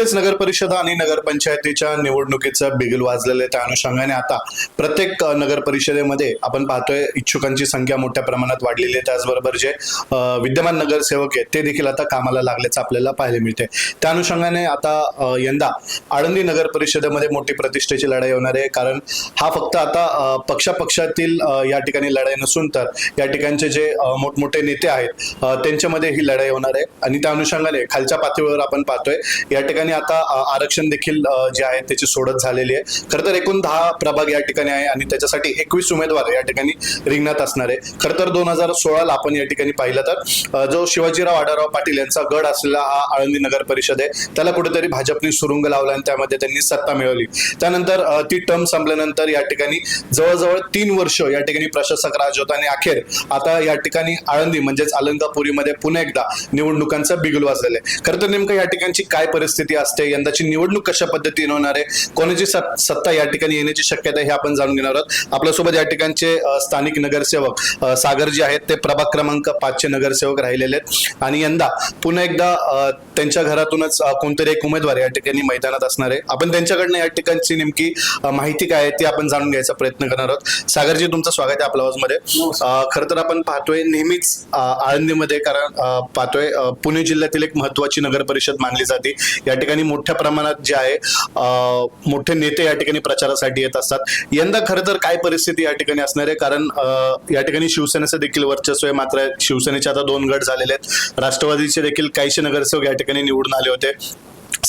नुकतेच नगर परिषद आणि नगरपंचायतीच्या निवडणुकीचा बिगुल वाजलेलं आहे त्या अनुषंगाने. आता प्रत्येक नगर परिषदेमध्ये आपण पाहतोय इच्छुकांची संख्या मोठ्या प्रमाणात वाढलेली आहे. त्याचबरोबर जे विद्यमान नगरसेवक आहेत ते देखील आता कामाला लागल्याचं आपल्याला पाहायला मिळते त्या अनुषंगाने आता यंदा आळंदी नगर परिषदेमध्ये मोठी प्रतिष्ठेची लढाई होणार आहे. कारण हा फक्त आता पक्षापक्षातील या ठिकाणी लढाई नसून तर या ठिकाणचे जे मोठमोठे नेते आहेत त्यांच्यामध्ये ही लढाई होणार आहे. आणि त्या अनुषंगाने खालच्या पातळीवर आपण पाहतोय या ठिकाणी आता आरक्षण देखील जे आहे त्याची सोडत झालेली आहे. खरं तर एकूण दहा प्रभाग या ठिकाणी आहे आणि त्याच्यासाठी एकवीस उमेदवार या ठिकाणी रिंगणात असणार आहे. खरं तर दोन हजार सोळाला आपण या ठिकाणी पाहिलं तर जो शिवाजीराव आढाराव पाटील यांचा गड असलेला हा आळंदी नगर परिषद आहे त्याला कुठेतरी भाजपने सुरुंग लावला आणि त्यामध्ये त्यांनी सत्ता मिळवली. त्यानंतर ती टर्म संपल्यानंतर या ठिकाणी जवळजवळ तीन वर्ष या ठिकाणी प्रशासक राज होता आणि अखेर आता या ठिकाणी आळंदी म्हणजेच अलंकापुरीमध्ये पुन्हा एकदा निवडणुकांचा बिगुल वाजलेला आहे. खरं तर नेमकं या ठिकाणची काय परिस्थिती असते. यंदाची निवडणूक कशा पद्धतीने होणार आहे? कोणाची सत- सत्ता या ठिकाणी येण्याची शक्यता आहे हे आपण जाणून घेणार आहोत. आपल्यासोबत या ठिकाणचे स्थानिक नगरसेवक सागर जे आहेत. ते प्रभाग क्रमांक पाचचे नगरसेवक राहिलेले आहेत. आणि यंदा पुन्हा एकदा त्यांच्या घरातूनच कोणतरी एक उमेदवार या ठिकाणी मैदानात असणार आहे. आपण त्यांच्याकडनं या ठिकाणची नेमकी माहिती काय आहे ती आपण जाणून घ्यायचा प्रयत्न करणार आहोत. सागरजी तुमचं स्वागत आहे आपल्या आवाजमध्ये खरं तर आपण पाहतोय नेहमीच आळंदीमध्ये कारण पाहतोय पुणे जिल्ह्यातील एक महत्वाची नगर परिषद मानली जाते. या ठिकाणी ठिकाणी मोठ्या प्रमाणात जे आहे मोठे नेते या ठिकाणी प्रचारासाठी येत असतात. यंदा खरं तर काय परिस्थिती या ठिकाणी असणार आहे? कारण या ठिकाणी शिवसेनेचं देखील वर्चस्व आहे. मात्र शिवसेनेचे आता दोन गट झालेले आहेत. राष्ट्रवादीचे देखील काहीशे नगरसेवक या ठिकाणी निवडून आले होते.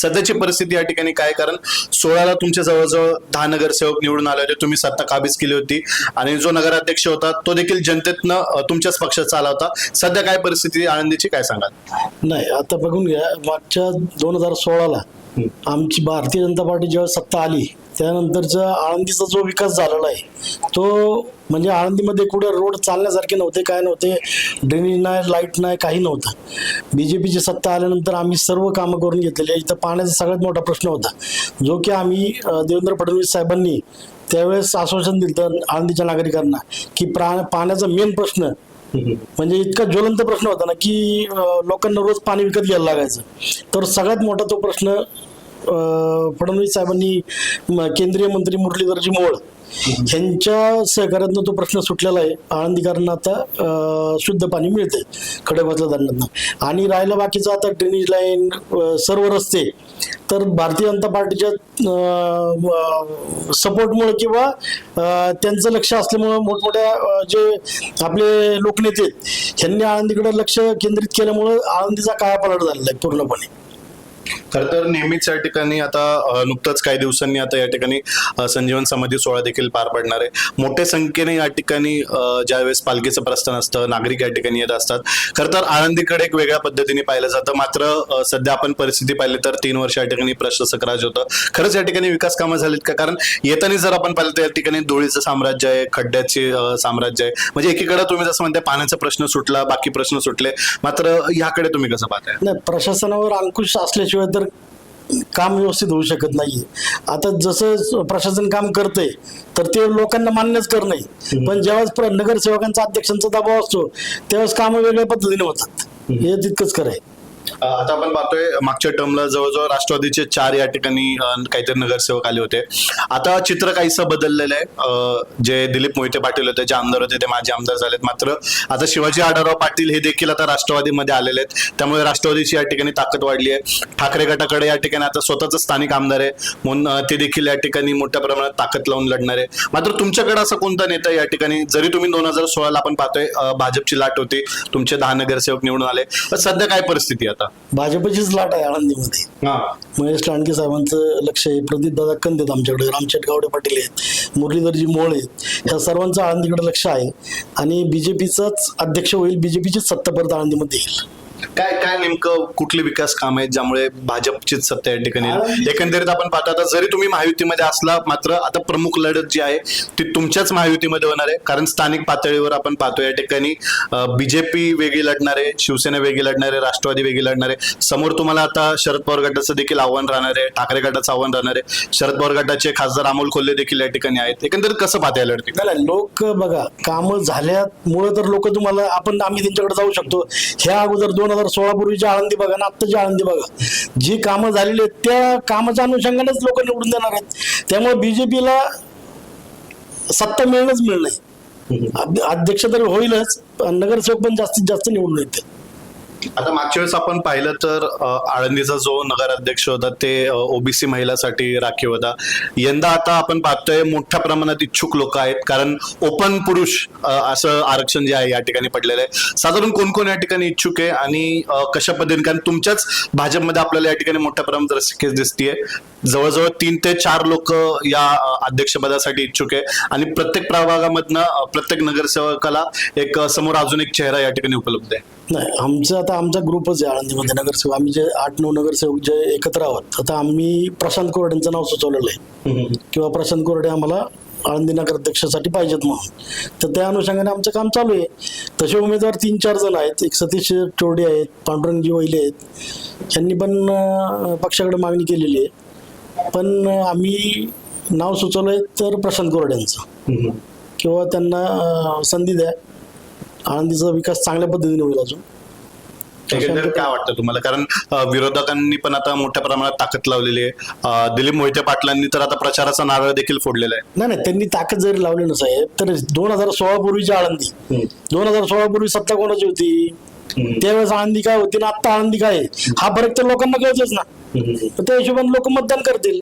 सध्याची परिस्थिती या ठिकाणी काय? कारण सोळाला तुमच्या जवळजवळ दहा नगरसेवक निवडून आले होते. तुम्ही सत्ता काबीज केली होती. आणि जो नगराध्यक्ष होता तो देखील जनतेतनं तुमच्याच पक्षाचा आला होता. सध्या काय परिस्थिती आनंदीची काय सांगाल? नाही आता बघून घ्या. मागच्या दोन हजार सोळाला आमची भारतीय जनता पार्टी जेव्हा सत्ता आली त्यानंतरचा आळंदीचा जो विकास झालेला आहे तो म्हणजे आळंदीमध्ये कुठे रोड चालण्यासारखे नव्हते काय नव्हते ड्रेनेज नाही लाइट नाही काही नव्हतं. बी जे पीची सत्ता आल्यानंतर आम्ही सर्व कामं करून घेतलेली इथं पाण्याचा सगळ्यात मोठा प्रश्न होता जो की आम्ही देवेंद्र फडणवीस साहेबांनी त्यावेळेस आश्वासन दिलं आळंदीच्या नागरिकांना की प्रा पाण्याचा मेन प्रश्न म्हणजे इतका ज्वलंत प्रश्न होता ना की लोकांना रोज पाणी विकत घ्यायला लागायचं. तर सगळ्यात मोठा तो प्रश्न फडणवीस साहेबांनी म- केंद्रीय मंत्री मुरलीधरजी मोहोळ यांच्या सहकार्यातनं तो प्रश्न सुटलेला आहे. आळंदीकरांना आता शुद्ध पाणी मिळते खडकवासला धरणांना आणि राहिलं बाकीचं आता ड्रेनेज लाईन सर्व रस्ते तर भारतीय जनता पार्टीच्या सपोर्टमुळे किंवा त्यांचं लक्ष असल्यामुळं मोठमोठ्या जे आपले लोकनेते आहेत ह्यांनी आळंदीकडे लक्ष केंद्रित केल्यामुळं आळंदीचा कायापालट झालेला आहे पूर्णपणे. खर तर नेहमीच या ठिकाणी आता नुकतंच काही दिवसांनी आता या ठिकाणी संजीवन समाधी सोहळा देखील पार पडणार आहे. मोठ्या संख्येने या ठिकाणी ज्यावेळेस पालखीचं प्रस्थान असतं नागरिक या ठिकाणी येत असतात. खर तर आळंदीकडे एक वेगळ्या पद्धतीने पाहिलं जातं. मात्र सध्या आपण परिस्थिती पाहिली तर तीन वर्ष या ठिकाणी प्रशासक राज होतं. खरंच या ठिकाणी विकास कामं झालीत का? कारण येताना जर आपण पाहिलं तर या ठिकाणी धुळीचं साम्राज्य आहे खड्ड्याचे साम्राज्य आहे. म्हणजे एकीकडे तुम्ही जसं म्हणताय पाण्याचा प्रश्न सुटला बाकी प्रश्न सुटले. मात्र ह्याकडे तुम्ही कसं पाहताय? नाही प्रशासनावर अंकुश असल्याशिवाय तर काम व्यवस्थित होऊ शकत नाही आता जसं प्रशासन काम करतंय तर ते लोकांना मान्यच कर नाही. पण ज्यावेळेस प्र- नगरसेवकांचा अध्यक्षांचा दबाव असतो त्यावेळेस कामं वेगळ्या पद्धतीने होतात. हे तितकंच खरं आहे. आता आपण पाहतोय मागच्या टर्मला जवळजवळ राष्ट्रवादीचे चार या ठिकाणी काहीतरी नगरसेवक आले होते. आता चित्र काहीसं बदललेलं आहे. जे दिलीप मोहिते पाटील होते जे आमदार होते ते माजी आमदार झालेत. मात्र आता शिवाजी आढावराव पाटील हे देखील आता राष्ट्रवादीमध्ये आलेले आहेत. त्यामुळे राष्ट्रवादीची या ठिकाणी ताकद वाढली आहे. ठाकरे गटाकडे या ठिकाणी आता स्वतःच स्थानिक आमदार आहे. म्हणून ते देखील या ठिकाणी मोठ्या प्रमाणात ताकद लावून लढणार आहे. मात्र तुमच्याकडे असा कोणता नेता या ठिकाणी? जरी तुम्ही दोन हजार सोळाला आपण पाहतोय भाजपची लाट होती. तुमचे दहा नगरसेवक निवडून आले. तर सध्या काय परिस्थिती आता? भाजपचीच लाट आहे आळंदीमध्ये. हा. महेश लांडगे साहेबांचं लक्ष आहे. प्रदीप दादा कंद आहेत आमच्याकडे. रामचेट गावडे पाटील आहेत. मुरलीधरजी मोळ आहेत. ह्या सर्वांचं आळंदीकडे लक्ष आहे. आणि बीजेपीचाच अध्यक्ष होईल. बीजेपीचीच सत्ता परत आळंदीमध्ये येईल. काय काय नेमकं कुठले विकास काम आहेत ज्यामुळे भाजपचीच सत्ता या ठिकाणी येईल? एकंदरीत आपण पाहतो आता जरी तुम्ही महायुतीमध्ये असला मात्र आता प्रमुख लढत जी आहे ती तुमच्याच महायुतीमध्ये होणार आहे. कारण स्थानिक पातळीवर आपण पाहतो या ठिकाणी बीजेपी वेगळी लढणार आहे शिवसेना वेगळी लढणार आहे राष्ट्रवादी वेगळी लढणार आहे. समोर तुम्हाला आता शरद पवार गटाचं देखील आव्हान राहणार आहे ठाकरे गटाचं आव्हान राहणार आहे. शरद पवार गटाचे खासदार अमोल कोल्हे देखील या ठिकाणी आहेत. एकंदरीत कसं पाहता या लढती नाही नाही, लोक बघा कामं झाल्यामुळं तर लोक तुम्हाला आपण आम्ही त्यांच्याकडे जाऊ शकतो. ह्या अगोदर दोन दोन हजार सोळा पूर्वीची आळंदी बघा ना आत्ताची आळंदी बघा. जी कामं झालेली आहेत त्या कामाच्या अनुषंगानेच लोक निवडून देणार आहेत. त्यामुळे बीजेपीला सत्ता मिळणंच मिळणं आहे. अध्यक्ष तर होईलच नगरसेवक पण जास्तीत जास्त निवडून येते आता मागच्या वेळेस आपण पाहिलं तर आळंदीचा जो नगराध्यक्ष होता ते ओबीसी महिलासाठी राखीव होता. यंदा आता आपण पाहतोय मोठ्या प्रमाणात इच्छुक लोक आहेत. कारण ओपन पुरुष असं आरक्षण जे आहे या ठिकाणी पडलेलं आहे. साधारण कोण कोण या ठिकाणी इच्छुक आहे आणि कशा पद्धतीने? कारण तुमच्याच भाजपमध्ये आपल्याला या ठिकाणी मोठ्या प्रमाणात रसिकेस दिसतीये. जवळजवळ तीन ते चार लोक या अध्यक्षपदासाठी इच्छुक आहे. आणि प्रत्येक प्रभागामधनं प्रत्येक नगरसेवकाला एक समोर अजून एक चेहरा या ठिकाणी उपलब्ध आहे. नाही आमचं आता आमचा ग्रुपच आहे आळंदीमध्ये नगरसेवक. आम्ही जे आठ नऊ नगरसेवक जे एकत्र आहोत आता आम्ही प्रशांत कोरडेंचं नाव सुचवलेलं आहे. किंवा प्रशांत कोरडे आम्हाला आळंदी नगराध्यक्षासाठी पाहिजेत म्हणून. तर त्या अनुषंगाने आमचं काम चालू आहे. तसे उमेदवार तीन चार जण आहेत. एक सतीश टोडे आहेत पांडुरंगजी वैले आहेत. यांनी पण पक्षाकडे मागणी केलेली आहे. पण आम्ही नाव सुचवलं आहे तर प्रशांत कोरड्यांचं. किंवा त्यांना संधी द्या. आळंदीचा विकास चांगल्या पद्धतीने होईल अजून. एकंदरीत काय वाटतं तुम्हाला? कारण विरोधकांनी पण आता मोठ्या प्रमाणात ताकद लावलेली आहे. दिलीप मोहिते पाटलांनी तर आता प्रचाराचा नारळ देखील फोडलेला आहे. नाही नाही त्यांनी ताकद जरी लावली ना साहेब तर दोन हजार सोळा पूर्वीची आळंदी दोन हजार सोळा पूर्वी सत्ता कोणाची होती? त्यावेळेस आळंदी काय होती ना आत्ता आळंदी काय आहे? हा फरक तर लोकांना कळतच ना. त्या हिशोबाने लोक मतदान करतील.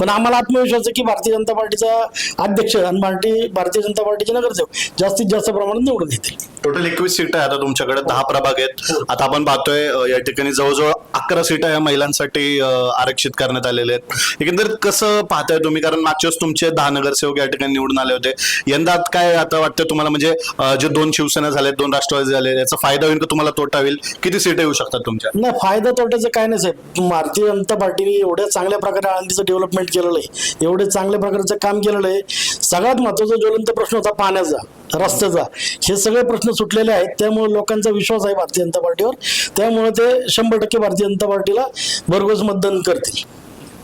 पण आम्हाला आत्मविश्वास आहे की भारतीय जनता पार्टीचा अध्यक्ष आणि भारतीय भारतीय जनता पार्टीचे नगरसेवक जास्तीत जास्त प्रमाणात निवडून येतील. टोटल एकवीस सीट आहे आता तुमच्याकडे दहा प्रभाग आहेत. आता आपण पाहतोय या ठिकाणी जवळजवळ अकरा सीटा या महिलांसाठी आरक्षित करण्यात आलेल्या आहेत. एकंदरीत कसं पाहताय तुम्ही? कारण मागच्या तुमचे दहा नगरसेवक या ठिकाणी निवडून आले होते. यंदा काय आता वाटतं तुम्हाला? म्हणजे जे दोन शिवसेना झाले दोन राष्ट्रवादी झाले याचा फायदा होईल का तुम्हाला तोटा होईल? किती सीट येऊ शकतात तुमच्या? नाही फायदा तोट्याचं काय नाही साहेब. भारतीय जनता पार्टीने एवढ्या चांगल्या प्रकारे आळंदीचं डेव्हलपमेंट केलेलं आहे. एवढे चांगल्या प्रकारचं काम केलेलं आहे. सगळ्यात महत्त्वाचा ज्वलंत प्रश्न होता पाण्याचा रस्त्याचा. हे सगळे प्रश्न सुटलेले आहेत. त्यामुळे लोकांचा विश्वास आहे भारतीय जनता पार्टीवर. त्यामुळे ते शंभर टक्के भारतीय जनता पार्टीला भरघोस मतदान करतील.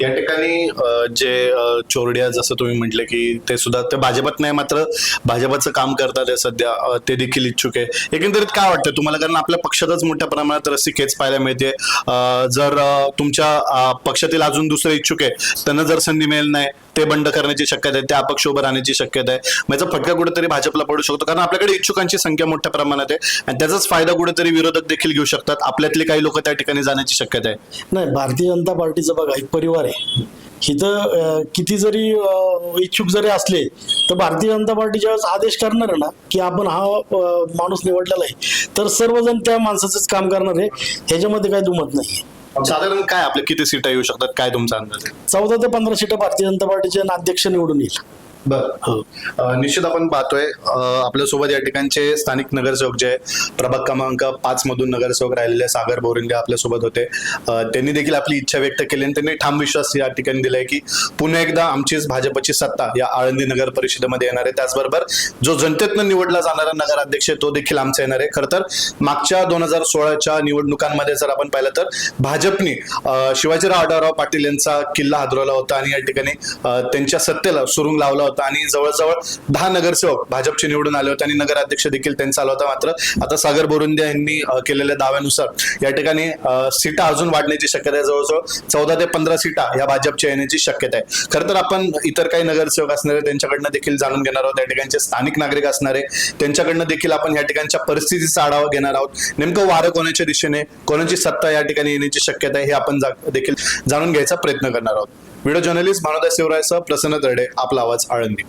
या ठिकाणी जे चोरड्या जसं तुम्ही म्हटले की ते सुद्धा ते भाजपात नाही मात्र भाजपाचं काम करतात सध्या ते देखील इच्छुक आहे. एकंदरीत काय वाटतं तुम्हाला? कारण आपल्या पक्षातच मोठ्या प्रमाणात रस्सी खेच पाहायला मिळते. जर तुमच्या पक्षातील अजून दुसरे इच्छुक आहे त्यांना जर संधी मिळेल नाही ते बंड करण्याची शक्यता आहे त्या अपक्ष उभं राहण्याची शक्यता आहे. माझा फटका कुठेतरी भाजपला पडू शकतो कारण आपल्याकडे इच्छुकांची संख्या मोठ्या प्रमाणात आहे आणि त्याचाच फायदा कुठेतरी विरोधक देखील घेऊ शकतात. आपल्यातले काही लोक त्या ठिकाणी जाण्याची शक्यता आहे. नाही भारतीय जनता पार्टीचं बघा एक परिवार आहे. इथं अं, किती जरी इच्छुक जरी असले तर भारतीय जनता पार्टी ज्यावेळेस आदेश करणार आहे ना की आपण हा माणूस निवडलेला आहे तर सर्वजण त्या माणसाचंच काम करणार आहे ह्याच्यामध्ये काही दुमत नाही साधारण काय आपले किती सीटा येऊ शकतात? काय तुमचा अंदाज चौदा ते पंधरा सीटं भारतीय जनता पार्टीचे अध्यक्ष निवडून येईल. बरं. निश्चित आपण पाहतोय आपल्यासोबत या ठिकाणचे स्थानिक नगरसेवक जे प्रभाग क्रमांक पाच मधून नगरसेवक राहिलेले सागर बोरिंगे आपल्यासोबत होते त्यांनी देखील आपली इच्छा व्यक्त केली आणि त्यांनी ठाम विश्वास या ठिकाणी दिलाय की पुन्हा एकदा आमचीच भाजपची सत्ता या आळंदी नगर परिषदेमध्ये येणार आहे. त्याचबरोबर जो जनतेतनं निवडला जाणारा नगराध्यक्ष आहे, तो देखील आमचा येणार आहे. खरं तर मागच्या दोन हजार सोळाच्या निवडणुकांमध्ये जर आपण पाहिलं तर भाजपने शिवाजीराव आढळराव पाटील यांचा किल्ला हादरवला होता आणि या ठिकाणी त्यांच्या सत्तेला सुरुंग लावला होता. आणि जवळजवळ दहा नगरसेवक भाजपचे निवडून आले होते आणि नगराध्यक्ष देखील त्यांचा आला होता मात्र आता सागर बोरुंदे यांनी केलेल्या दाव्यानुसार या ठिकाणी सीटा अजून वाढण्याची शक्यता आहे. जवळजवळ चौदा ते पंधरा सीटा या भाजपच्या येण्याची शक्यता आहे. खरं तर आपण इतर काही नगरसेवक असणारे त्यांच्याकडनं देखील जाणून घेणार आहोत. या ठिकाणचे स्थानिक नागरिक असणारे त्यांच्याकडनं देखील आपण या ठिकाणच्या परिस्थितीचा आढावा घेणार आहोत. नेमकं वारं कोणाच्या दिशेने कोणाची सत्ता या ठिकाणी येण्याची शक्यता आहे हे आपण देखील जाणून घ्यायचा प्रयत्न करणार आहोत. व्हिडिओ जर्नलिस्ट भानुदास शिवरायसह प्रसन्न तरडे आपला आवाज आळंदी.